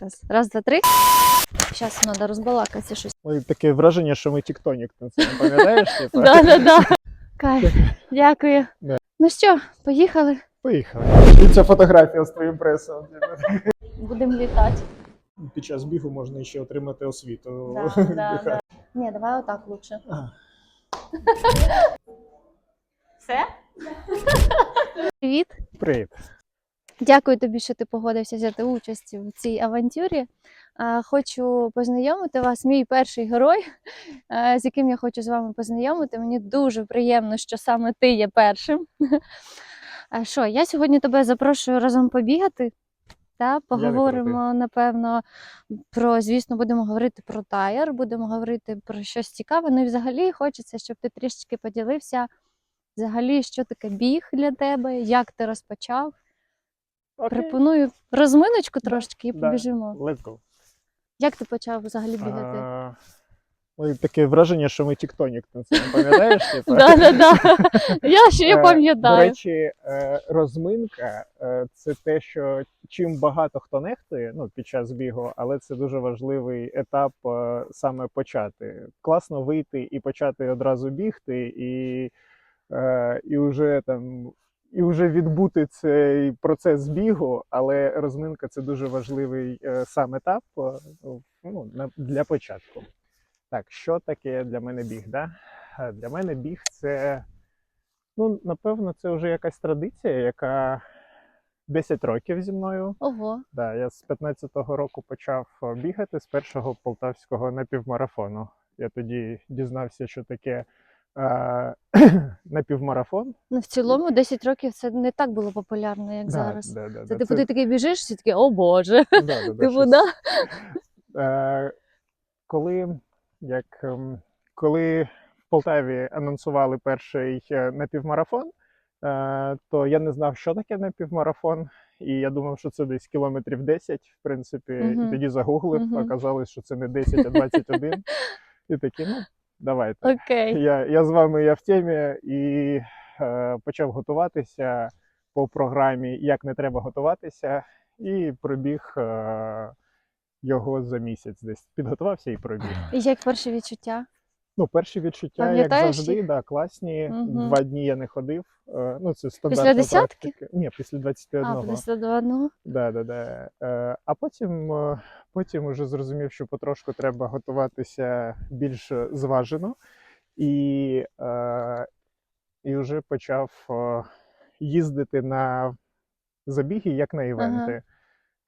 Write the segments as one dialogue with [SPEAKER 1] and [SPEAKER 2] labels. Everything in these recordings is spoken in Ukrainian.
[SPEAKER 1] Зараз. Раз, два, три. Зараз треба розбалакатися щось.
[SPEAKER 2] Ой, таке враження, що ми тіктонік. Це пам'ятаєш? типу?
[SPEAKER 1] Да, да, да. Кайф. Дякую.
[SPEAKER 2] Да.
[SPEAKER 1] Ну що, поїхали.
[SPEAKER 2] Поїхали. І ця фотографія з твоїм пресом.
[SPEAKER 1] Будемо літати.
[SPEAKER 2] Під час бігу можна ще отримати освіту.
[SPEAKER 1] Да, да, да. Ні, давай отак лучше.
[SPEAKER 2] А.
[SPEAKER 1] Все? Привіт.
[SPEAKER 2] Привіт.
[SPEAKER 1] Дякую тобі, що ти погодився взяти участь в цій авантюрі. Хочу познайомити вас, мій перший герой, з яким я хочу з вами познайомити. Мені дуже приємно, що саме ти є першим. Що, я сьогодні тебе запрошую разом побігати. Та, поговоримо, напевно, про, звісно, будемо говорити про тайр, будемо говорити про щось цікаве. Ну і взагалі хочеться, щоб ти трішечки поділився, взагалі, що таке біг для тебе, як ти розпочав. Пропоную розминочку
[SPEAKER 2] Да,
[SPEAKER 1] трошки і побіжимо.
[SPEAKER 2] Let's go.
[SPEAKER 1] Як ти почав взагалі бігати?
[SPEAKER 2] А, Ой, таке враження, що ми тіктонік. Не пам'ятаєш? типу?
[SPEAKER 1] Да, да, да. Я ще
[SPEAKER 2] Е,
[SPEAKER 1] я
[SPEAKER 2] До
[SPEAKER 1] пам'ятаю.
[SPEAKER 2] речі, е, розминка е, це те, що чим багато хто нехтує ну, під час бігу, але це дуже важливий етап е, саме почати. Класно вийти і почати одразу бігти, і, е, і вже там. І вже відбути цей процес бігу, але розминка це дуже важливий е, сам етап е, ну, для початку. Так, що таке для мене біг? Да? Е, Для мене біг це Ну, напевно, це вже якась традиція, яка 10 років зі мною.
[SPEAKER 1] Ого,
[SPEAKER 2] Да, я з 15-го року почав бігати з першого полтавського напівмарафону. Я тоді дізнався, що таке е, напівмарафон.
[SPEAKER 1] ну в цілому 10 років це не так було популярно, як
[SPEAKER 2] Да,
[SPEAKER 1] зараз.
[SPEAKER 2] да, да,
[SPEAKER 1] Це
[SPEAKER 2] да,
[SPEAKER 1] типу ти такий біжиш, всі такі, о Боже.
[SPEAKER 2] да, да, да,
[SPEAKER 1] Типу,
[SPEAKER 2] щось.
[SPEAKER 1] да?
[SPEAKER 2] Е, коли, як, ем, коли в Полтаві анонсували перший е, напівмарафон, е, то я не знав, що таке напівмарафон. І я думав, що це десь кілометрів 10, в принципі,
[SPEAKER 1] Мгм.
[SPEAKER 2] і тоді загуглив,
[SPEAKER 1] Мгм.
[SPEAKER 2] оказалось, що це не 10, а 21. І такі, ну, давайте.
[SPEAKER 1] Окей.
[SPEAKER 2] Я, я з вами я в темі і е, почав готуватися по програмі, як не треба готуватися, і пробіг е, його за місяць десь. Підготувався і пробіг.
[SPEAKER 1] І як перші відчуття?
[SPEAKER 2] Ну, перші відчуття, як завжди,
[SPEAKER 1] їх?
[SPEAKER 2] да, класні.
[SPEAKER 1] Мгм.
[SPEAKER 2] Два дні я не ходив. Е, ну, це стандартна
[SPEAKER 1] десятки?
[SPEAKER 2] практика. Ні, після 21.
[SPEAKER 1] А, до одного.
[SPEAKER 2] Да, да, да. Е, а потім, е, потім уже зрозумів, що потрошку треба готуватися більш зважено. І, е, і вже почав е, їздити на забіги, як на івенти.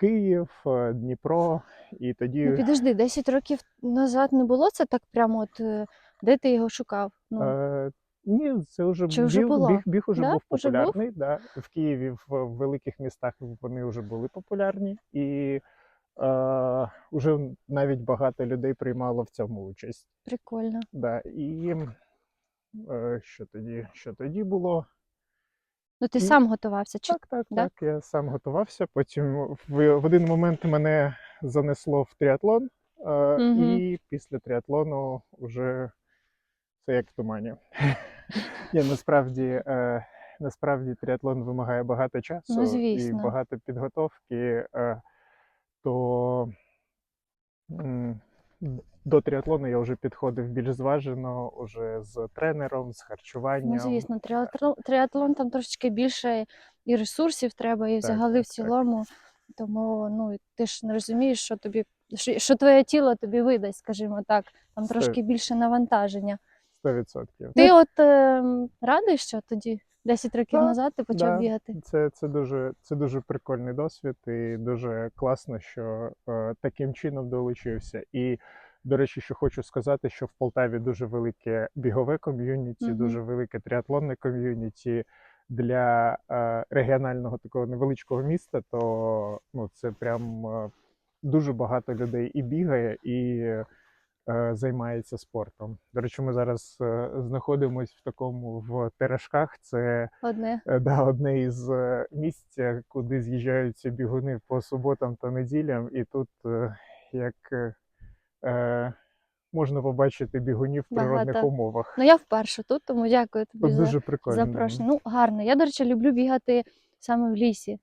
[SPEAKER 2] Київ, е, Дніпро, і тоді
[SPEAKER 1] Ну підожди, 10 років назад не було це так прямо, от е, де ти його шукав? Ну,
[SPEAKER 2] Е, ні, це вже,
[SPEAKER 1] Чи вже
[SPEAKER 2] біг,
[SPEAKER 1] була?
[SPEAKER 2] біг, біг уже
[SPEAKER 1] Да?
[SPEAKER 2] був
[SPEAKER 1] Уже був?
[SPEAKER 2] популярний. Да. В Києві, в, в великих містах вони вже були популярні, і е, вже навіть багато людей приймало в цьому участь.
[SPEAKER 1] прикольно.
[SPEAKER 2] Да. І е, що тоді? Що тоді було?
[SPEAKER 1] Ну ти
[SPEAKER 2] І-
[SPEAKER 1] сам готувався? Чи
[SPEAKER 2] Так, так,
[SPEAKER 1] да?
[SPEAKER 2] так. Я сам готувався. Потім в, в один момент мене занесло в тріатлон, е,
[SPEAKER 1] Мгм.
[SPEAKER 2] і після тріатлону вже це як в тумані. Ні, насправді, е, насправді тріатлон вимагає багато часу
[SPEAKER 1] Ну,
[SPEAKER 2] і
[SPEAKER 1] звісно.
[SPEAKER 2] багато підготовки. Е, то м, до тріатлону я вже підходив більш зважено, уже з тренером, з харчуванням.
[SPEAKER 1] Ну, звісно, тріатлон, тріатлон там трошечки більше і ресурсів треба, і
[SPEAKER 2] Так,
[SPEAKER 1] взагалі
[SPEAKER 2] так,
[SPEAKER 1] в цілому. Тому ну ти ж не розумієш, що тобі що, що твоє тіло тобі видасть, скажімо так. Там
[SPEAKER 2] Сто-
[SPEAKER 1] трошки більше навантаження.
[SPEAKER 2] 100%.
[SPEAKER 1] Ти от е, радий, що тоді 10 років
[SPEAKER 2] Так,
[SPEAKER 1] назад ти почав
[SPEAKER 2] да.
[SPEAKER 1] бігати?
[SPEAKER 2] Це, це, дуже, це дуже прикольний досвід, і дуже класно, що е, таким чином долучився. І, до речі, що хочу сказати, що в Полтаві дуже велике бігове ком'юніті,
[SPEAKER 1] Мгм.
[SPEAKER 2] дуже велике тріатлонне ком'юніті. Для е, регіонального такого невеличкого міста, то ну, це прям е, дуже багато людей і бігає, і е, займається спортом. До речі, ми зараз е, знаходимося в такому в Терешках. Це
[SPEAKER 1] Одне.
[SPEAKER 2] Е, Да, одне із е, місць, е, куди з'їжджаються бігуни по суботам та неділям, і тут е, як е, е, можна побачити бігунів в природних
[SPEAKER 1] Багато.
[SPEAKER 2] умовах.
[SPEAKER 1] Ну я вперше тут, тому дякую тобі
[SPEAKER 2] Тут
[SPEAKER 1] за
[SPEAKER 2] дуже прикольно. да.
[SPEAKER 1] запрошення. Ну, гарно. Я, до речі, люблю бігати саме в лісі.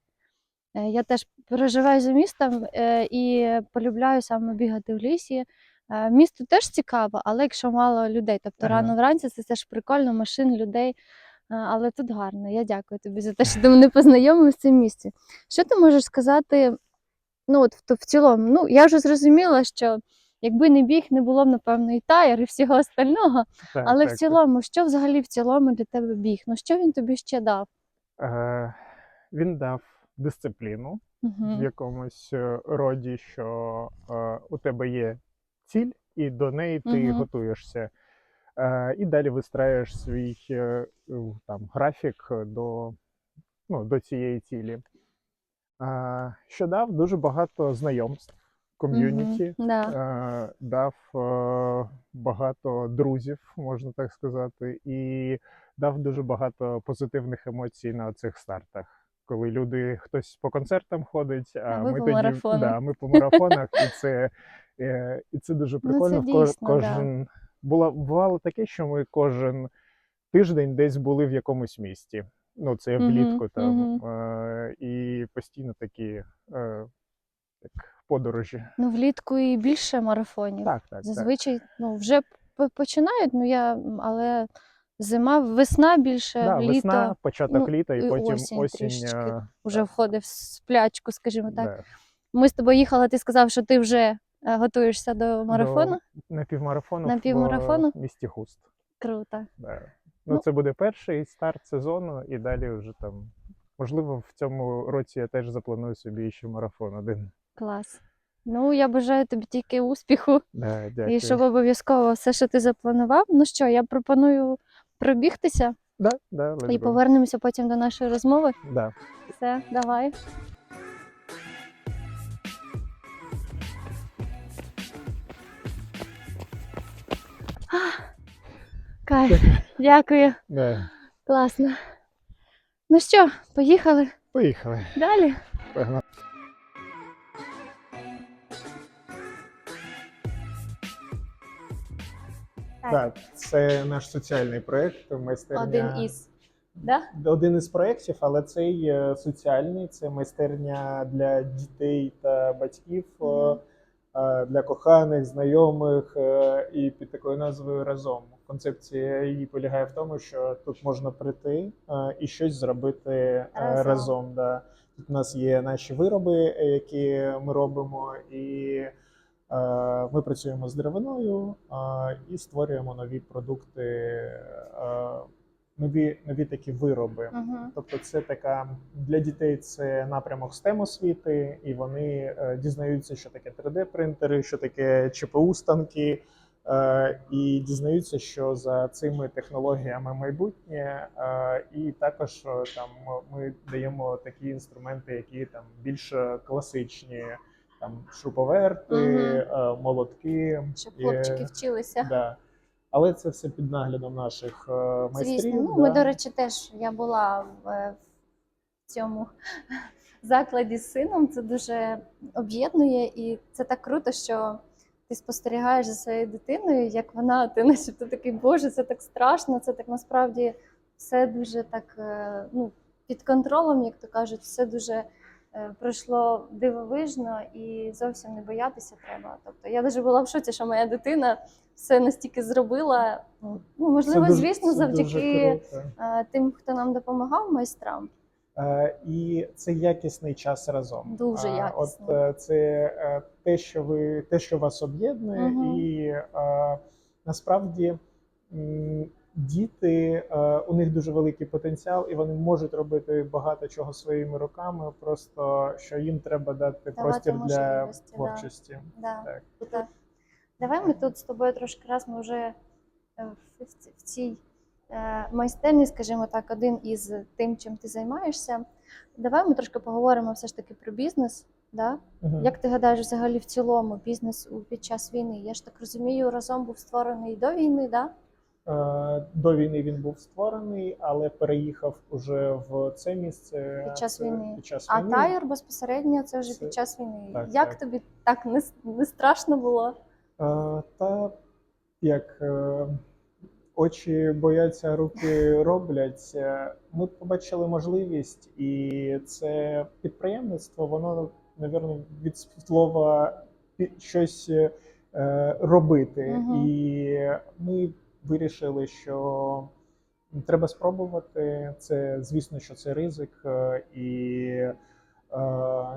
[SPEAKER 1] Е, Я теж переживаю за містом е, і полюбляю саме бігати в лісі. Е, Місто теж цікаво, але якщо мало людей, тобто
[SPEAKER 2] Ага.
[SPEAKER 1] рано вранці це теж прикольно, машин, людей. Е, Але тут гарно. Я дякую тобі за те, що ти мене познайомив з цим місцем. Що ти можеш сказати? Ну, от в, в цілому, ну я вже зрозуміла, що якби не біг, не було б, напевно, і тайр, і всього остального.
[SPEAKER 2] Так,
[SPEAKER 1] Але
[SPEAKER 2] так,
[SPEAKER 1] в цілому, що взагалі в цілому для тебе біг? Ну що він тобі ще дав?
[SPEAKER 2] Е, він дав дисципліну в
[SPEAKER 1] Угу.
[SPEAKER 2] якомусь е, роді, що е, у тебе є ціль, і до неї ти
[SPEAKER 1] Мгм.
[SPEAKER 2] готуєшся. Е, і далі вистраюєш свій е, там, графік до, ну, до цієї цілі. Е, що дав дуже багато знайомств, ком'юніті.
[SPEAKER 1] Да.
[SPEAKER 2] е, дав е, багато друзів, можна так сказати, і дав дуже багато позитивних емоцій на цих стартах. Коли люди хтось по концертам ходить, а,
[SPEAKER 1] А
[SPEAKER 2] ми
[SPEAKER 1] по
[SPEAKER 2] тоді
[SPEAKER 1] марафону.
[SPEAKER 2] да, ми по марафонах, і це, і це дуже
[SPEAKER 1] Ну, це
[SPEAKER 2] прикольно. Ко-
[SPEAKER 1] дійсно, да.
[SPEAKER 2] кожен було бувало таке, що ми кожен тиждень десь були в якомусь місті. Ну, це влітку там.
[SPEAKER 1] мгм.
[SPEAKER 2] Е, і постійно такі е, як подорожі.
[SPEAKER 1] Ну, влітку і більше марафонів.
[SPEAKER 2] Так, так, так.
[SPEAKER 1] Зазвичай ну, вже починають, ну я, але зима, весна більше,
[SPEAKER 2] Да,
[SPEAKER 1] літо
[SPEAKER 2] весна, початок
[SPEAKER 1] ну,
[SPEAKER 2] літа, і
[SPEAKER 1] і
[SPEAKER 2] потім
[SPEAKER 1] осінь
[SPEAKER 2] осінь.
[SPEAKER 1] трішечки
[SPEAKER 2] е,
[SPEAKER 1] вже
[SPEAKER 2] так,
[SPEAKER 1] входить в сплячку, скажімо так.
[SPEAKER 2] да.
[SPEAKER 1] Ми з тобою їхали, ти сказав, що ти вже е, готуєшся до марафону.
[SPEAKER 2] До напівмарафону,
[SPEAKER 1] На півмарафону?
[SPEAKER 2] в місті Хуст.
[SPEAKER 1] Круто.
[SPEAKER 2] Да. Ну,
[SPEAKER 1] Ну.
[SPEAKER 2] це буде перший старт сезону, і далі вже там. Можливо, в цьому році я теж запланую собі ще марафон один.
[SPEAKER 1] Клас. Ну, я бажаю тобі тільки успіху.
[SPEAKER 2] Да, дякую.
[SPEAKER 1] І щоб обов'язково все, що ти запланував. Ну що, я пропоную пробігтися
[SPEAKER 2] Да, да,
[SPEAKER 1] і повернемося потім до нашої розмови.
[SPEAKER 2] Да.
[SPEAKER 1] Все, давай. Кайф, дякую,
[SPEAKER 2] Да.
[SPEAKER 1] класно. Ну що, поїхали
[SPEAKER 2] Поїхали.
[SPEAKER 1] далі.
[SPEAKER 2] Погнали.
[SPEAKER 1] Так.
[SPEAKER 2] Це наш соціальний проєкт. Майстерня...
[SPEAKER 1] Один із. Да?
[SPEAKER 2] один із проєктів, але цей е, соціальний це майстерня для дітей та батьків,
[SPEAKER 1] Мгм.
[SPEAKER 2] е, для коханих, знайомих і під такою назвою разом. Концепція її полягає в тому, що тут можна прийти е, і щось зробити е,
[SPEAKER 1] Разом.
[SPEAKER 2] разом. да. Тут у нас є наші вироби, е, які ми робимо, і ми працюємо з деревиною і створюємо нові продукти. Нові, нові такі вироби.
[SPEAKER 1] Угу.
[SPEAKER 2] Тобто, це така для дітей це напрямок STEM освіти, і вони е, дізнаються, що таке 3D-принтери, що таке ЧПУ станки, і дізнаються, що за цими технологіями майбутнє. Е, і також е, там ми даємо такі інструменти, які там більш класичні, там шуруповерти,
[SPEAKER 1] Мгм.
[SPEAKER 2] е, молотки.
[SPEAKER 1] Щоб
[SPEAKER 2] І,
[SPEAKER 1] хлопчики вчилися.
[SPEAKER 2] Да. Але це все під наглядом наших е, майстрів.
[SPEAKER 1] Звісно, ну
[SPEAKER 2] да.
[SPEAKER 1] ми, до речі, теж я була в, е, в цьому закладі з сином. Це дуже об'єднує, і це так круто, що ти спостерігаєш за своєю дитиною, як вона, ти начебто такий, боже, це так страшно, це так насправді все дуже так е, ну, під контролем, як то кажуть, все дуже. е, Пройшло дивовижно і зовсім не боятися треба. Тобто я навіть була в шоці, що моя дитина все настільки зробила. Ну, можливо,
[SPEAKER 2] Це дуже-
[SPEAKER 1] звісно,
[SPEAKER 2] це
[SPEAKER 1] завдяки е, тим, хто нам допомагав, майстрам.
[SPEAKER 2] Е, І це якісний час разом.
[SPEAKER 1] Дуже якісний.
[SPEAKER 2] От е, це е, те, що ви те, що вас об'єднує,
[SPEAKER 1] Мгм.
[SPEAKER 2] і е, насправді діти е, у них дуже великий потенціал, і вони можуть робити багато чого своїми руками. Просто що їм треба дати
[SPEAKER 1] Давати
[SPEAKER 2] простір для творчості.
[SPEAKER 1] Да.
[SPEAKER 2] Так.
[SPEAKER 1] Круто. Давай ми тут з тобою трошки раз ми вже е, в, в цій е, майстерні, скажімо так, один із тим, чим ти займаєшся. Давай ми трошки поговоримо все ж таки про бізнес. Да?
[SPEAKER 2] Мгм.
[SPEAKER 1] Як ти гадаєш, взагалі в цілому бізнес під час війни? Я ж так розумію, разом був створений до війни, да?
[SPEAKER 2] Е, До війни він був створений, але переїхав уже в це місце
[SPEAKER 1] Під час
[SPEAKER 2] це
[SPEAKER 1] війни.
[SPEAKER 2] Під час
[SPEAKER 1] А
[SPEAKER 2] війни.
[SPEAKER 1] тайр безпосередньо це вже
[SPEAKER 2] Це-
[SPEAKER 1] під час війни.
[SPEAKER 2] так,
[SPEAKER 1] Як
[SPEAKER 2] так.
[SPEAKER 1] тобі так не, не страшно було?
[SPEAKER 2] Е, Та як е, Очі бояться, руки роблять. Е, Ми побачили можливість, і це підприємництво, воно, напевно, від слова щось е, робити.
[SPEAKER 1] Мгм.
[SPEAKER 2] І ми вирішили, що треба спробувати. Це, звісно, що це ризик, е, і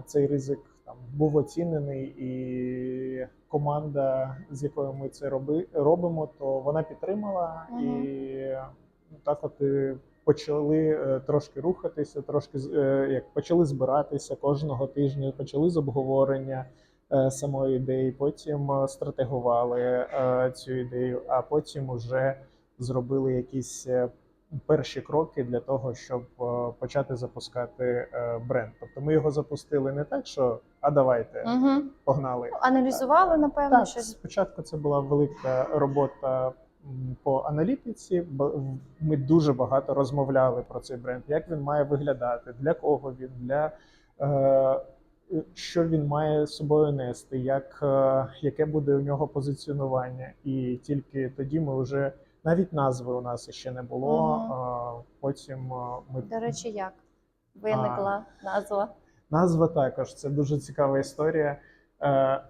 [SPEAKER 2] цей ризик там був оцінений, і команда, з якою ми це роби, робимо, то вона підтримала
[SPEAKER 1] Мгм.
[SPEAKER 2] і ну, так от і почали е, трошки рухатися, трошки е, як почали збиратися кожного тижня, почали з обговорення. е, Самої ідеї, потім е, стратегували е, цю ідею, а потім уже зробили якісь е, перші кроки для того, щоб е, почати запускати е, бренд. Тобто ми його запустили не так, що а давайте
[SPEAKER 1] Угу.
[SPEAKER 2] погнали.
[SPEAKER 1] Аналізували, напевно,
[SPEAKER 2] Так,
[SPEAKER 1] щось.
[SPEAKER 2] спочатку це була велика робота по аналітиці. Ми дуже багато розмовляли про цей бренд, як він має виглядати, для кого він, для е, що він має з собою нести, як, е, яке буде у нього позиціонування. І тільки тоді ми вже навіть назви у нас ще не було. Е, Потім ми
[SPEAKER 1] До речі, як виникла назва?
[SPEAKER 2] Назва також це дуже цікава історія. Е,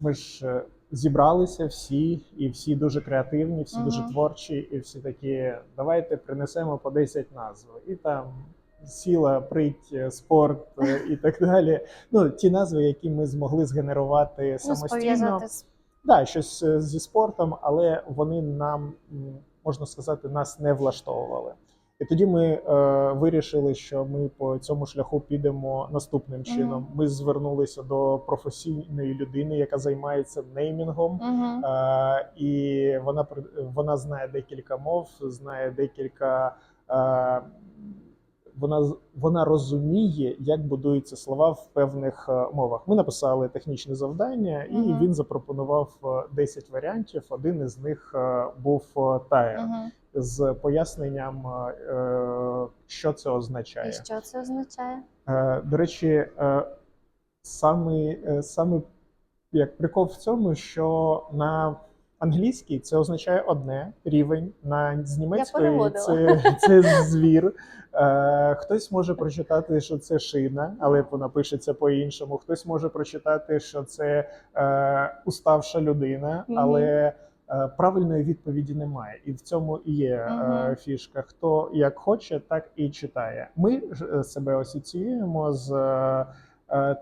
[SPEAKER 2] Ми ж е, зібралися всі, і всі дуже креативні, всі
[SPEAKER 1] Мгм.
[SPEAKER 2] дуже творчі, і всі такі: давайте принесемо по 10 назв. І там сіла, прить, е, спорт і так далі. Ну, ті назви, які ми змогли згенерувати
[SPEAKER 1] Ну,
[SPEAKER 2] самостійно.
[SPEAKER 1] з
[SPEAKER 2] Да, щось е, зі спортом, але вони нам, можна сказати, нас не влаштовували. І тоді ми е, вирішили, що ми по цьому шляху підемо наступним чином. Ми звернулися до професійної людини, яка займається неймінгом.
[SPEAKER 1] Угу.
[SPEAKER 2] Е, і вона при- вона знає декілька мов, знає декілька. Е, вона вона розуміє, як будуються слова в певних е, мовах. Ми написали технічне завдання, і
[SPEAKER 1] Мгм.
[SPEAKER 2] він запропонував е, 10 варіантів. Один із них е, був е, тайр
[SPEAKER 1] Угу.
[SPEAKER 2] з поясненням, е, е, що це
[SPEAKER 1] І
[SPEAKER 2] означає.
[SPEAKER 1] що це означає?
[SPEAKER 2] Е, До речі, е, саме, е, саме як прикол в цьому, що на англійській це означає одне рівень, на з німецької це, це звір. Е, Хтось може прочитати, що це шина, але вона пишеться по-іншому. Хтось може прочитати, що це е, уставша людина, але е, правильної відповіді немає. І в цьому і є е, фішка. Хто як хоче, так і читає. Ми ж е, себе асоціюємо з е,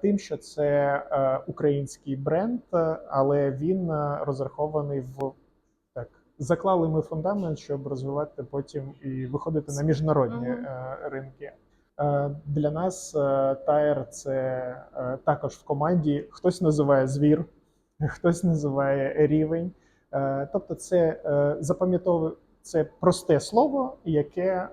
[SPEAKER 2] тим, що це е, український бренд, е, але він е, розрахований в так. Заклали ми фундамент, щоб розвивати потім і виходити на міжнародні е, ринки. Е, Для нас е, Тайр це е, також в команді. Хтось називає звір, хтось називає рівень. Е, Тобто, це е, запам'ятовує це просте слово, яке е,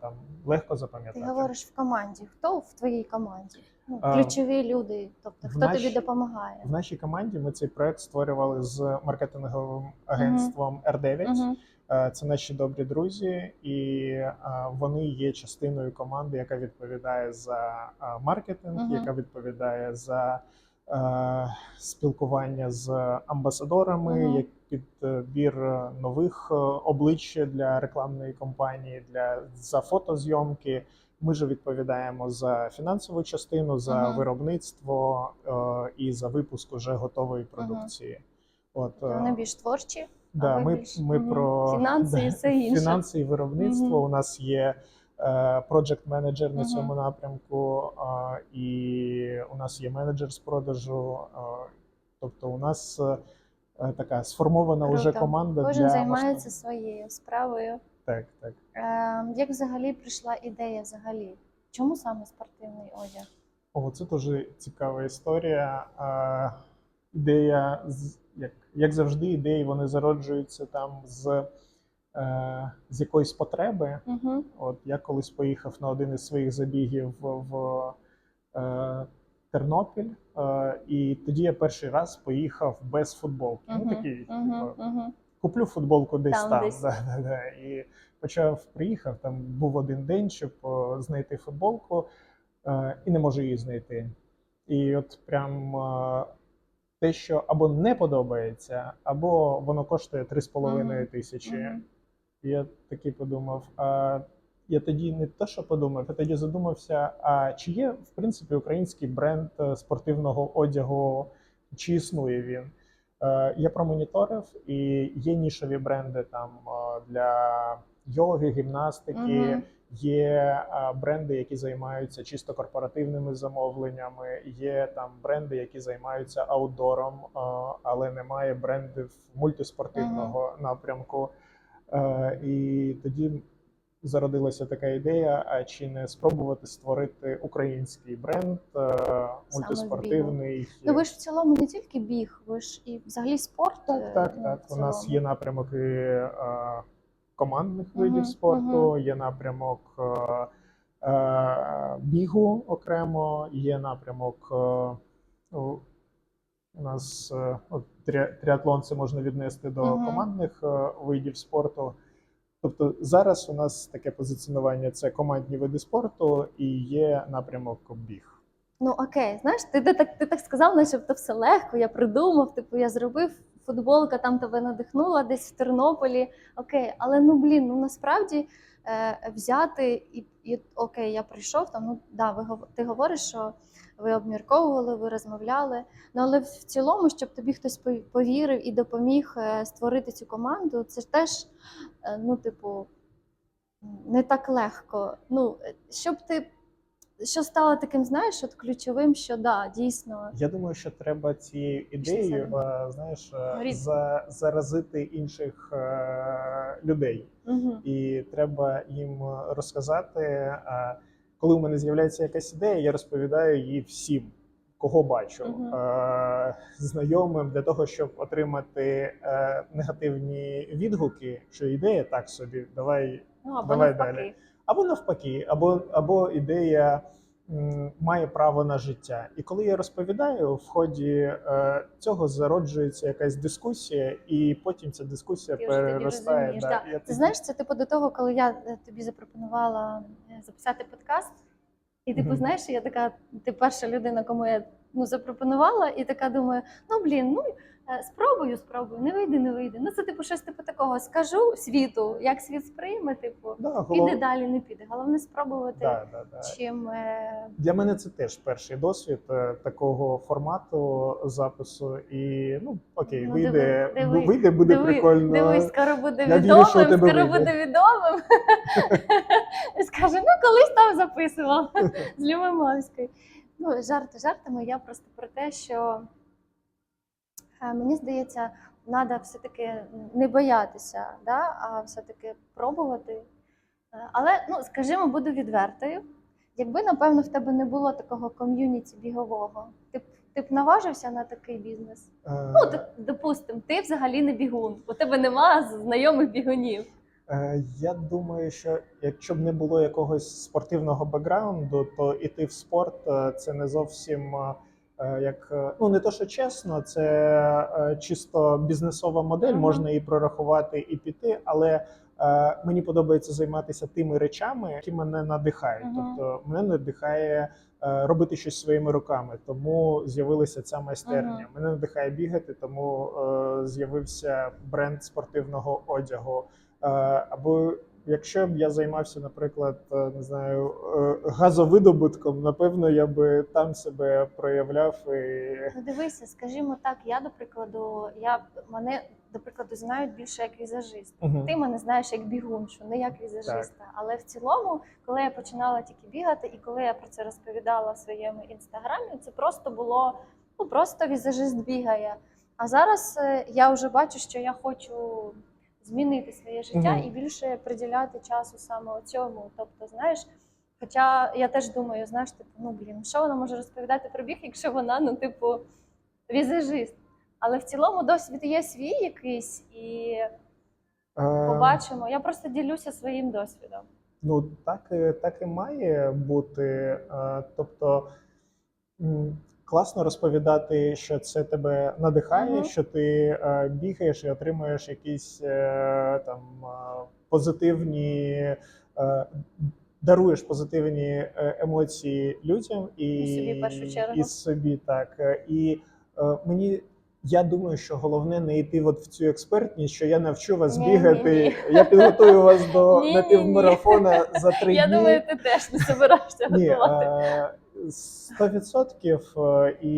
[SPEAKER 2] там легко
[SPEAKER 1] Ти
[SPEAKER 2] запам'ятати.
[SPEAKER 1] говориш в команді. Хто в твоїй команді? Ну,
[SPEAKER 2] А,
[SPEAKER 1] ключові люди. Тобто, хто
[SPEAKER 2] нашій-
[SPEAKER 1] тобі допомагає?
[SPEAKER 2] В нашій команді ми цей проект створювали з маркетинговим агентством R9.
[SPEAKER 1] Угу.
[SPEAKER 2] Е, Це наші добрі друзі, і е, вони є частиною команди, яка відповідає за е, маркетинг,
[SPEAKER 1] Мгм.
[SPEAKER 2] яка відповідає за е, спілкування з амбасадорами,
[SPEAKER 1] Мгм.
[SPEAKER 2] як підбір нових облич для рекламної кампанії, для за фотозйомки. Ми ж відповідаємо за фінансову частину, за
[SPEAKER 1] Мгм.
[SPEAKER 2] виробництво е, і за випуск уже готової продукції. От е,
[SPEAKER 1] Вони більш творчі.
[SPEAKER 2] Да, ми,
[SPEAKER 1] більш-
[SPEAKER 2] ми
[SPEAKER 1] мгм.
[SPEAKER 2] про
[SPEAKER 1] Фінанси і все інше.
[SPEAKER 2] Фінанси і виробництво.
[SPEAKER 1] Мгм.
[SPEAKER 2] У нас є проджект менеджер на
[SPEAKER 1] Мгм.
[SPEAKER 2] цьому напрямку, а, і у нас є менеджер з продажу. а, Тобто, у нас е, е, така сформована вже
[SPEAKER 1] Круто.
[SPEAKER 2] команда
[SPEAKER 1] Кожен
[SPEAKER 2] для
[SPEAKER 1] займається
[SPEAKER 2] масштабу.
[SPEAKER 1] своєю справою.
[SPEAKER 2] Так, так.
[SPEAKER 1] Е, як взагалі прийшла ідея взагалі? Чому саме спортивний одяг?
[SPEAKER 2] О, це дуже цікава історія. А, ідея, як, як завжди, ідеї вони зароджуються там з, е, з якоїсь потреби.
[SPEAKER 1] Угу.
[SPEAKER 2] От я колись поїхав на один із своїх забігів в, е, Тернопіль, е, і тоді я перший раз поїхав без футболки. Ну такий, типу, куплю футболку десь
[SPEAKER 1] Там
[SPEAKER 2] там.
[SPEAKER 1] десь.
[SPEAKER 2] Да, да, да. І почав, приїхав, там був один день, щоб знайти футболку, е, і не можу її знайти. І от прям е, те, що або не подобається, або воно коштує 3,5
[SPEAKER 1] Мгм.
[SPEAKER 2] тисячі. І я такий подумав: а я тоді не те, що подумав, я тоді задумався: а чи є в принципі український бренд е, спортивного одягу, чи існує він? Е, Я промоніторив, і є нішові бренди там е, для йоги, гімнастики.
[SPEAKER 1] Мгм.
[SPEAKER 2] Є бренди, які займаються чисто корпоративними замовленнями. Є там бренди, які займаються аутдором, але немає брендів мультиспортивного напрямку. Е, І тоді зародилася така ідея: а чи не спробувати створити український бренд е, мультиспортивний?
[SPEAKER 1] Ну ви ж в цілому не тільки біг, ви ж і взагалі спорт.
[SPEAKER 2] Так,
[SPEAKER 1] е,
[SPEAKER 2] так,
[SPEAKER 1] ну,
[SPEAKER 2] так. У нас є напрямок і е, командних видів спорту, є напрямок бігу окремо, є напрямок. ну, у нас тріатлон це можна віднести до командних видів спорту. Тобто зараз у нас таке позиціонування це командні види спорту і є напрямок біг.
[SPEAKER 1] Ну окей, знаєш, ти, ти, так, ти так сказав, начебто все легко, я придумав, типу, я зробив футболка, там тебе надихнула десь в Тернополі. Окей, але ну блін, ну насправді е, взяти і, і окей, я прийшов там. Ну да, ви ти говориш, що ви обмірковували, ви розмовляли. Ну але в цілому, щоб тобі хтось пов- повірив і допоміг е, створити цю команду, це ж теж, е, ну, типу, не так легко. Ну, щоб ти що стало таким, знаєш, от ключовим, що да, дійсно.
[SPEAKER 2] Я думаю, що треба цією ідеєю, е, знаєш, е, за, заразити інших людей,
[SPEAKER 1] Угу.
[SPEAKER 2] і треба їм розказати. Е, Коли у мене з'являється якась ідея, я розповідаю її всім, кого бачу,
[SPEAKER 1] uh
[SPEAKER 2] -huh. знайомим для того, щоб отримати е, негативні відгуки, що ідея так собі, давай
[SPEAKER 1] Ну, або
[SPEAKER 2] Давай
[SPEAKER 1] навпаки.
[SPEAKER 2] далі. або навпаки, або, або ідея має право на життя. І коли я розповідаю, в ході е, цього зароджується якась дискусія, і потім ця дискусія
[SPEAKER 1] Ти
[SPEAKER 2] переростає.
[SPEAKER 1] розумієш,
[SPEAKER 2] да,
[SPEAKER 1] да.
[SPEAKER 2] я
[SPEAKER 1] Ти знаєш, це типу до того, коли я е, тобі запропонувала е, записати подкаст, і типу,
[SPEAKER 2] Мгм.
[SPEAKER 1] знаєш, я така, ти перша людина, кому я ну, запропонувала, і така думаю: ну блін, ну спробую, спробую, не вийде, не вийде. Ну це типу щось типу такого. Скажу світу, як світ сприйме, типу,
[SPEAKER 2] да, голов...
[SPEAKER 1] піде далі, не піде. Головне спробувати,
[SPEAKER 2] да, да, да.
[SPEAKER 1] чим е,
[SPEAKER 2] Для мене це теж перший досвід е, такого формату запису. І ну окей,
[SPEAKER 1] Ну,
[SPEAKER 2] вийде,
[SPEAKER 1] диви, диви,
[SPEAKER 2] вийде, буде
[SPEAKER 1] диви,
[SPEAKER 2] прикольно.
[SPEAKER 1] Дивись, скоро буде
[SPEAKER 2] Я
[SPEAKER 1] відомим, скоро
[SPEAKER 2] вийде.
[SPEAKER 1] буде відомим. І скаже, ну колись там записував з Любомовською. Ну, жарти жартами, я просто про те, що е, мені здається, треба все-таки не боятися, да? а все-таки пробувати. Е, Але, ну, скажімо, буду відвертою. Якби, напевно, в тебе не було такого ком'юніті бігового, ти б, ти б наважився на такий бізнес?
[SPEAKER 2] Е,
[SPEAKER 1] Ну, д- допустим, ти взагалі не бігун, у тебе нема знайомих бігунів.
[SPEAKER 2] Е, Я думаю, що якщо б не було якогось спортивного бекграунду, то іти в спорт е, це не зовсім е, е, як е, ну не то, що чесно, це е, чисто бізнесова модель, можна і прорахувати, і піти, але. е, Мені подобається займатися тими речами, які мене надихають. Тобто мене надихає е, робити щось своїми руками, тому з'явилася ця майстерня. Мене надихає бігати, тому е, з'явився бренд спортивного одягу. Е, Або якщо б я займався, наприклад, е, не знаю, е, газовидобутком, напевно, я би там себе проявляв і
[SPEAKER 1] Ну дивися, скажімо так, я до прикладу, я мене до прикладу знають більше як візажист.
[SPEAKER 2] Мгм.
[SPEAKER 1] Ти мене знаєш як бігун, що не як візажиста. Але в цілому, коли я починала тільки бігати, і коли я про це розповідала в своєму інстаграмі, це просто було ну просто візажист бігає. А зараз е, я вже бачу, що я хочу змінити своє життя
[SPEAKER 2] Мгм.
[SPEAKER 1] і більше приділяти часу саме цьому. Тобто, знаєш. Хоча я теж думаю, знаєш, типу, ну блін, що вона може розповідати про біг, якщо вона, ну, типу, візажист. Але в цілому досвід є свій якийсь, і
[SPEAKER 2] Е,
[SPEAKER 1] побачимо. Я просто ділюся своїм досвідом.
[SPEAKER 2] Ну так, і- так і має бути. Е, Тобто класно розповідати, що це тебе надихає,
[SPEAKER 1] Мгм.
[SPEAKER 2] що ти е, бігаєш і отримуєш якісь е, там е, позитивні. е, Даруєш позитивні е, емоції людям і,
[SPEAKER 1] І собі першу чергу.
[SPEAKER 2] і собі так. Е, І е, мені Я думаю, що головне не йти от в цю експертність, що я навчу вас
[SPEAKER 1] Ні,
[SPEAKER 2] бігати.
[SPEAKER 1] ні, ні.
[SPEAKER 2] Я підготую вас до напівмарафона за три дні.
[SPEAKER 1] Я думаю, ти теж не собираєшся готувати.
[SPEAKER 2] Е, сто відсотків. е, І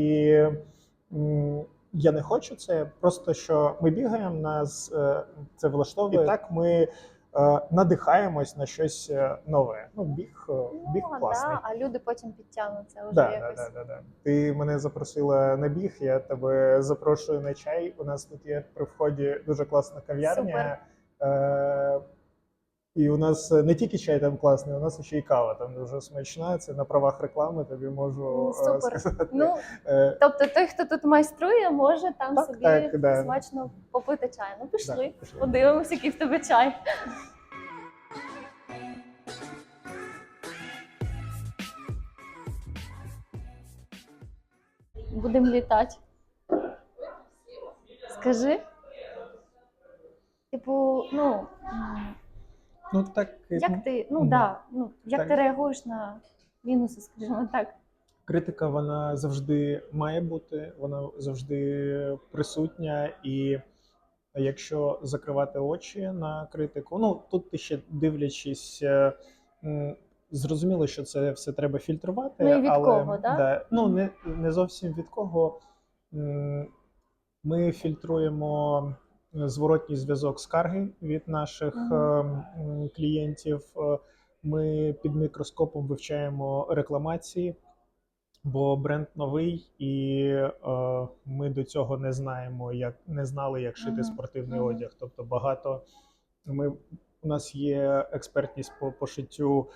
[SPEAKER 2] я не хочу це. Просто що ми бігаємо, нас е, це влаштовує. І так ми е, надихаємось на щось нове. Ну, біг, е, біг
[SPEAKER 1] Ну,
[SPEAKER 2] класний.
[SPEAKER 1] да, а люди потім підтягнуться вже
[SPEAKER 2] Да, да,
[SPEAKER 1] якось.
[SPEAKER 2] да, да, да. Ти мене запросила на біг, я тебе запрошую на чай. У нас тут є при вході дуже класна кав'ярня. Е- і у нас не тільки чай там класний, у нас ще й кава там дуже смачна. Це на правах реклами тобі можу е,
[SPEAKER 1] Супер.
[SPEAKER 2] сказати.
[SPEAKER 1] Ну,
[SPEAKER 2] Е,
[SPEAKER 1] тобто той, хто тут майструє, може там
[SPEAKER 2] Так,
[SPEAKER 1] собі
[SPEAKER 2] так, да.
[SPEAKER 1] смачно попити чай. Ну пішли,
[SPEAKER 2] да, пішли.
[SPEAKER 1] подивимося, який в тебе чай. Будемо літати. Скажи. Типу, ну.
[SPEAKER 2] Ну так
[SPEAKER 1] Як ти, ну
[SPEAKER 2] Мгм.
[SPEAKER 1] да, ну як
[SPEAKER 2] Так.
[SPEAKER 1] ти реагуєш на мінуси, скажімо так?
[SPEAKER 2] критика вона завжди має бути, вона завжди присутня, і якщо закривати очі на критику, ну тут ти ще дивлячись, е, зрозуміло, що це все треба фільтрувати.
[SPEAKER 1] Ну, і від
[SPEAKER 2] але,
[SPEAKER 1] кого, да?
[SPEAKER 2] ну не, не зовсім від кого. Ми фільтруємо зворотній зв'язок скарги від наших
[SPEAKER 1] Мгм.
[SPEAKER 2] е, м, клієнтів. Е, Ми під мікроскопом вивчаємо рекламації, бо бренд новий, і е, ми до цього не знаємо, як не знали, як шити спортивний одяг. Тобто багато ми у нас є експертність по пошиттю.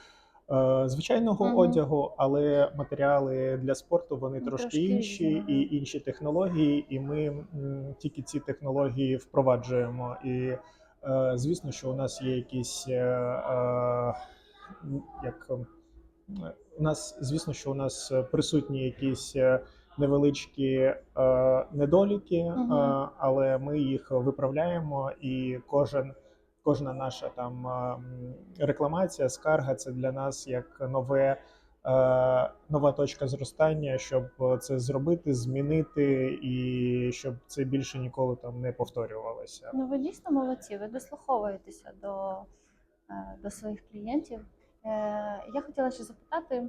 [SPEAKER 2] Е, Звичайного
[SPEAKER 1] Мгм.
[SPEAKER 2] одягу, але матеріали для спорту вони
[SPEAKER 1] Ну,
[SPEAKER 2] трошки
[SPEAKER 1] трошки
[SPEAKER 2] інші
[SPEAKER 1] різні,
[SPEAKER 2] і інші технології, і ми м, тільки ці технології впроваджуємо. І е, звісно, що у нас є якісь е, як у нас, звісно, що у нас присутні якісь невеличкі е, недоліки,
[SPEAKER 1] Мгм.
[SPEAKER 2] е, але ми їх виправляємо, і кожен. Кожна наша там рекламація, скарга це для нас як нове, нова точка зростання, щоб це зробити, змінити, і щоб це більше ніколи там не повторювалося.
[SPEAKER 1] Ну, ви дійсно молодці, ви дослуховуєтеся до, е, до своїх клієнтів. Е, Я хотіла ще запитати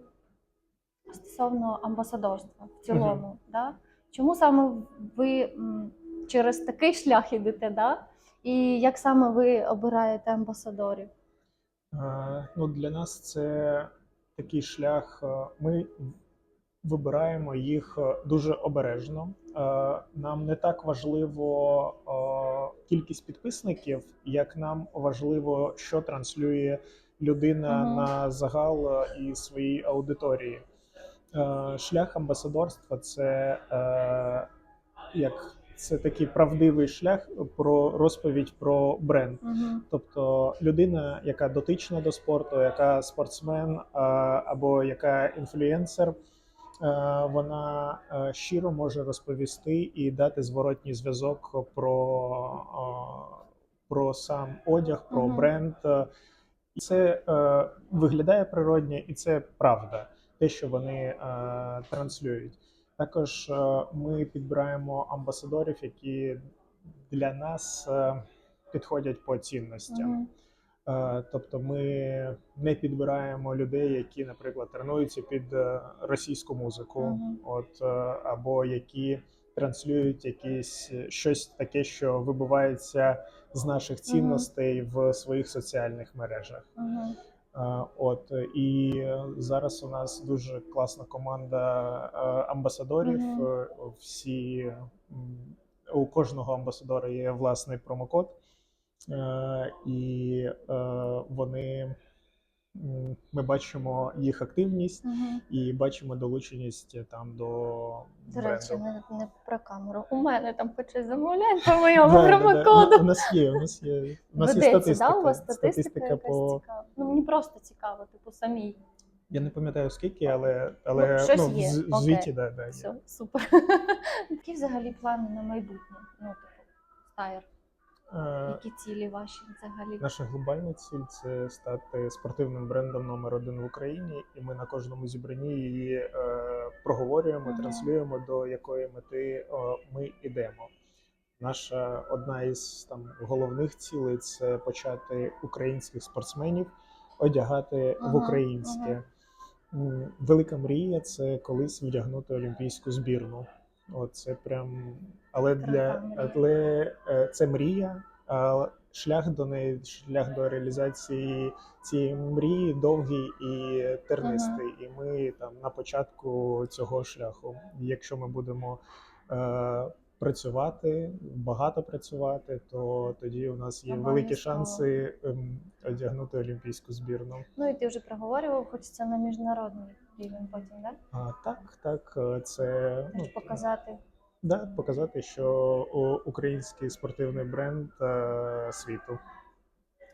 [SPEAKER 1] стосовно амбасадорства в цілому. Да? Чому саме ви через такий шлях йдете? Да? І як саме ви обираєте амбасадорів?
[SPEAKER 2] Е, Ну, для нас це такий шлях. е, Ми вибираємо їх е, дуже обережно. Нам не так важливо кількість підписників, як нам важливо, що транслює людина
[SPEAKER 1] Мгм.
[SPEAKER 2] на загал і своїй аудиторії. Шлях амбасадорства це як це такий правдивий шлях про розповідь про бренд.
[SPEAKER 1] Угу.
[SPEAKER 2] Тобто людина, яка дотична до спорту, яка спортсмен або яка інфлюенсер, е, вона е, щиро може розповісти і дати зворотній зв'язок про, про сам одяг, про
[SPEAKER 1] Мгм.
[SPEAKER 2] бренд. І це е, виглядає природньо, і це правда, те, що вони е, транслюють. Також е, ми підбираємо амбасадорів, які для нас е, підходять по цінностям. Е, Тобто ми не підбираємо людей, які, наприклад, тренуються під російську музику,
[SPEAKER 1] Мгм.
[SPEAKER 2] от е, або які транслюють якісь щось таке, що вибивається з наших цінностей в своїх соціальних мережах.
[SPEAKER 1] Угу.
[SPEAKER 2] Е, От і е, зараз у нас дуже класна команда е, амбасадорів. Е, Всі у кожного амбасадора є власний промокод, Е, і е, вони ми бачимо їх активність
[SPEAKER 1] Угу.
[SPEAKER 2] і бачимо долученість там до
[SPEAKER 1] До речі,
[SPEAKER 2] бренду.
[SPEAKER 1] не, не про камеру. У мене там хочуть замовлять по моєму
[SPEAKER 2] Да, да, да.
[SPEAKER 1] промокоду.
[SPEAKER 2] У нас є, у нас є. У нас є
[SPEAKER 1] Ведеться,
[SPEAKER 2] статистика.
[SPEAKER 1] да? У вас статистика, якась
[SPEAKER 2] по
[SPEAKER 1] цікава. Ну мені просто цікаво, типу, самій.
[SPEAKER 2] Я не пам'ятаю скільки, але, але
[SPEAKER 1] Ну, щось
[SPEAKER 2] ну,
[SPEAKER 1] є.
[SPEAKER 2] з- в
[SPEAKER 1] Окей.
[SPEAKER 2] звіті, да, да, є.
[SPEAKER 1] Все, супер. Які взагалі плани на майбутнє? Ну, типу, стаєр.
[SPEAKER 2] Е,
[SPEAKER 1] Які цілі ваші взагалі?
[SPEAKER 2] Наша глобальна ціль це стати спортивним брендом номер один в Україні, і ми на кожному зібранні її е, проговорюємо,
[SPEAKER 1] Мгм.
[SPEAKER 2] транслюємо до якої мети е, ми йдемо. Наша одна із там головних цілей це почати українських спортсменів одягати
[SPEAKER 1] Ага,
[SPEAKER 2] в українське. М, Велика мрія це колись вдягнути олімпійську збірну. От це прям, але для але е, це мрія. А шлях до неї, шлях до реалізації цієї мрії довгий і тернистий. І ми там на початку цього шляху. Якщо ми будемо е, працювати, багато працювати, то тоді у нас є великі шанси ем, одягнути олімпійську збірну.
[SPEAKER 1] Ну і ти вже проговорював, хочеться на міжнародний рівень потім, так?
[SPEAKER 2] А, так, так, е, це ну,
[SPEAKER 1] показати.
[SPEAKER 2] да, показати, що український спортивний бренд е, світу.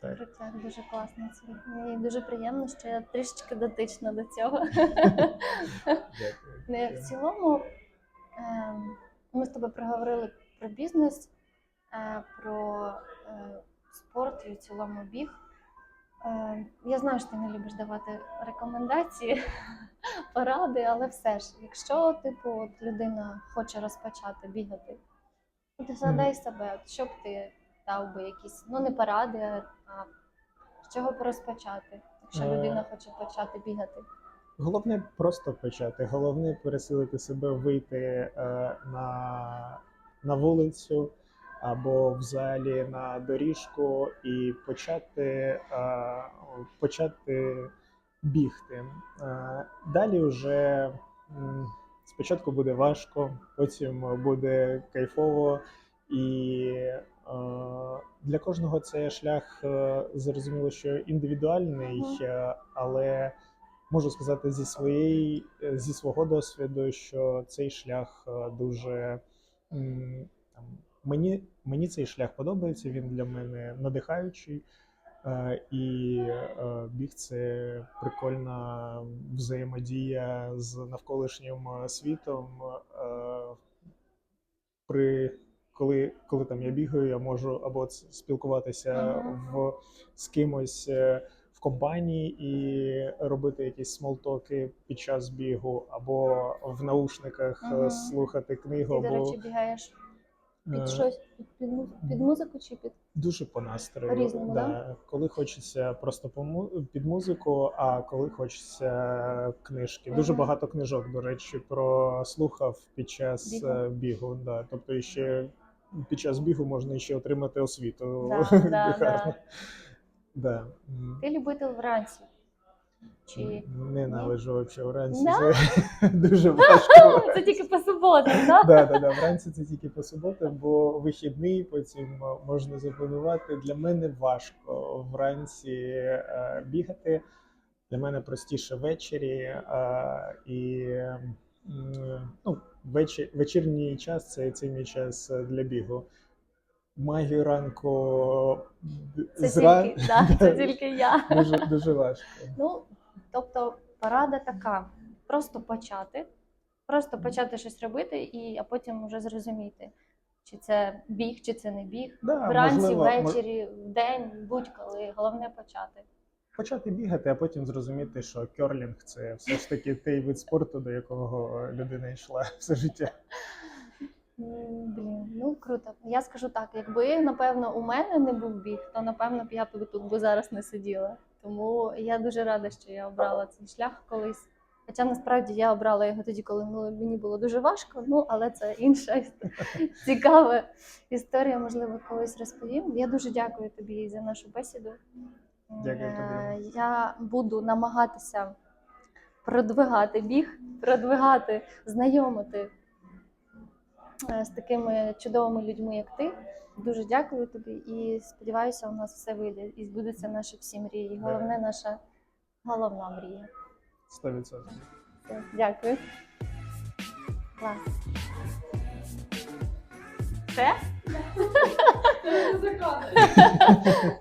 [SPEAKER 2] Так.
[SPEAKER 1] Крутяк, дуже класно. Мені дуже приємно, що я трішечки дотична до цього.
[SPEAKER 2] Дякую.
[SPEAKER 1] Не, в цілому ем, ми з тобою проговорили про бізнес, е, про е, спорт і в цілому біг. Е, Я знаю, що ти не любиш давати рекомендації, поради, але все ж, якщо типу от людина хоче розпочати бігати, ну, ти задай себе, що б ти дав би якісь, ну не поради, а з чого б розпочати, якщо
[SPEAKER 2] Е.
[SPEAKER 1] людина хоче почати бігати.
[SPEAKER 2] Головне просто почати. Головне пересилити себе, вийти е, на, на вулицю або в залі на доріжку і почати, е, почати бігти. Е, далі вже спочатку буде важко, потім буде кайфово і. е, Для кожного це шлях зрозуміло, що індивідуальний, але можу сказати зі своєї зі свого досвіду, що цей шлях дуже там, мені, мені цей шлях подобається. Він для мене надихаючий. Е, І е, біг це прикольна взаємодія з навколишнім світом. Е, При коли, коли там я бігаю, я можу або спілкуватися в з кимось в компанії і робити якісь смолтоки під час бігу, або в наушниках
[SPEAKER 1] Ага.
[SPEAKER 2] слухати книгу,
[SPEAKER 1] Ти, до речі, бігаєш під щось, під, під, музику чи під
[SPEAKER 2] Дуже по настрою.
[SPEAKER 1] По-різному,
[SPEAKER 2] да. Коли хочеться просто по під музику, а коли хочеться книжки. Дуже багато книжок, до речі, прослухав під час
[SPEAKER 1] Бігу.
[SPEAKER 2] е, бігу. Да. Тобто ще під час бігу можна ще отримати освіту.
[SPEAKER 1] Да, да,
[SPEAKER 2] гарно. Да.
[SPEAKER 1] Ти любитель вранці? Чи
[SPEAKER 2] Ненавиджу взагалі вранці.
[SPEAKER 1] Да?
[SPEAKER 2] Це дуже важко.
[SPEAKER 1] це тільки по суботам, так?
[SPEAKER 2] Да, да, да. Вранці це тільки по суботам, бо вихідний потім е, можна запланувати. Для мене важко вранці е, бігати. Для мене простіше ввечері. е, і ну, вечір, вечірній час це, це мій час для бігу. Магію ранку
[SPEAKER 1] Це
[SPEAKER 2] зра...
[SPEAKER 1] тільки, да, це тільки я.
[SPEAKER 2] дуже, дуже важко.
[SPEAKER 1] Ну, тобто, порада така: просто почати, просто почати щось робити, і а потім вже зрозуміти, чи це біг, чи це не біг.
[SPEAKER 2] Да,
[SPEAKER 1] Вранці,
[SPEAKER 2] можливо, мож-
[SPEAKER 1] ввечері, вдень, будь-коли. Головне почати.
[SPEAKER 2] почати бігати, а потім зрозуміти, що керлінг це все ж таки той вид спорту, до якого людина йшла все життя.
[SPEAKER 1] Блін, ну круто. Я скажу так: якби напевно у мене не був біг, то напевно б я б тут би зараз не сиділа. Тому я дуже рада, що я обрала цей шлях колись. Хоча насправді я обрала його тоді, коли мені було дуже важко. Ну але це інша цікава історія. Можливо, колись розповім. Я дуже дякую тобі за нашу бесіду.
[SPEAKER 2] Дякую
[SPEAKER 1] Е,
[SPEAKER 2] тобі.
[SPEAKER 1] Я буду намагатися продвигати біг, продвигати, знайомити е, з такими чудовими людьми, як ти. Дуже дякую тобі і сподіваюся, у нас все вийде і збудуться наші всі мрії. І Головне, наша головна мрія.
[SPEAKER 2] 100%.
[SPEAKER 1] Все, Дякую. Клас. Все?